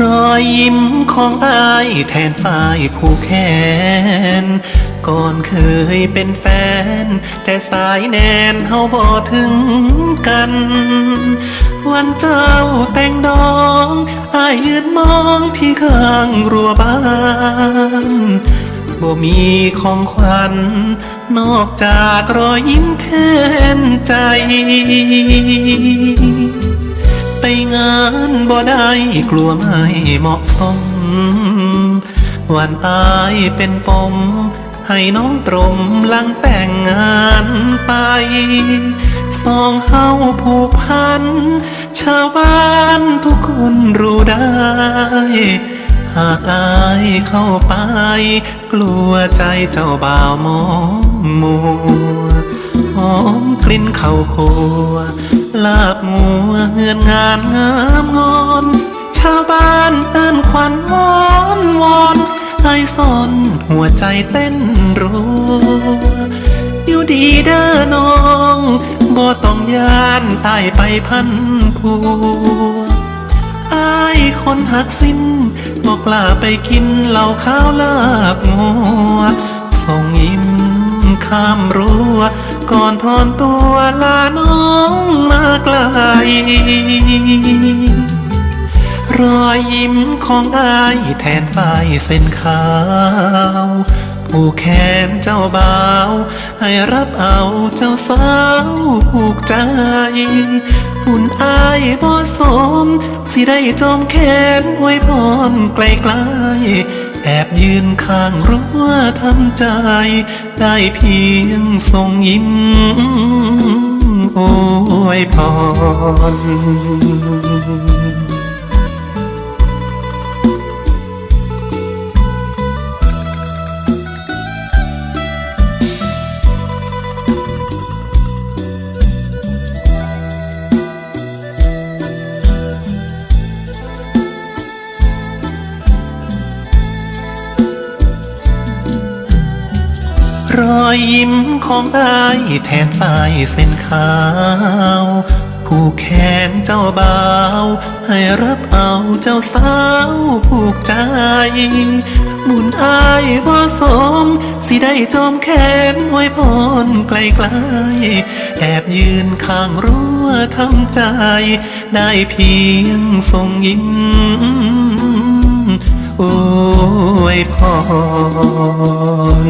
รอยยิ้มของอายแทนฝ่ายผู้แค้นก่อนเคยเป็นแฟน แต่สายแนนเฮาบ่ถึงกัน วันเจ้าแต่งดองอายยืนมองที่ข้างรั้วบ้านบ่มีของขวัญนอกจากรอยยิ้มแทนใจ ไปงานบ่ได้กลัวไม่เหมาะสมวันอายเป็นปม ให้น้องตรมลังแต่งงานไป สองเฮาผูกพัน ชาวบ้านทุกคนรู้ได้ หากอายเข้าไป กลัวใจเจ้าบ่าวมองมัวหอมกลิ่นเข้าวคั่ว ลาบงัวเฮือนงานงามงอน ชาวบ้านเอิ้นควันวอนวอนไอซอนหัวใจเต้นรัวอยู่ดีเด้อน้องบ่ต้องยานตายไปพันผัวอายคนหักสิ้นบอกลาไปกินเหล้าข้าวลาบงัวส่งยิ้มข้ามรั้ว ก่อนทอนตัวลาน้องมาไกล รอยยิ้มของอายแทนฝ่ายเส้นขาว ผู้แขนเจ้าบ่าวให้รับเอาเจ้าสาวผูกใจอุ่นอายบ่สม สิได้จอมแขนอวยพร้อมไกลๆ แอบยืนข้างรั้วทำใจ ได้เพียงส่งยิ้มอวยพร รอยยิ้มของอายแทนฝ่ายเส้นขาว ผู้แขนเจ้าบ่าว ให้รับเอาเจ้าสาวผูกใจ บุญอายบ่สม สิได้จอมแขนไว้พรไกลๆแอบยืนข้างรั้วทำใจ ได้เพียงส่งยิ้มอวยพ ร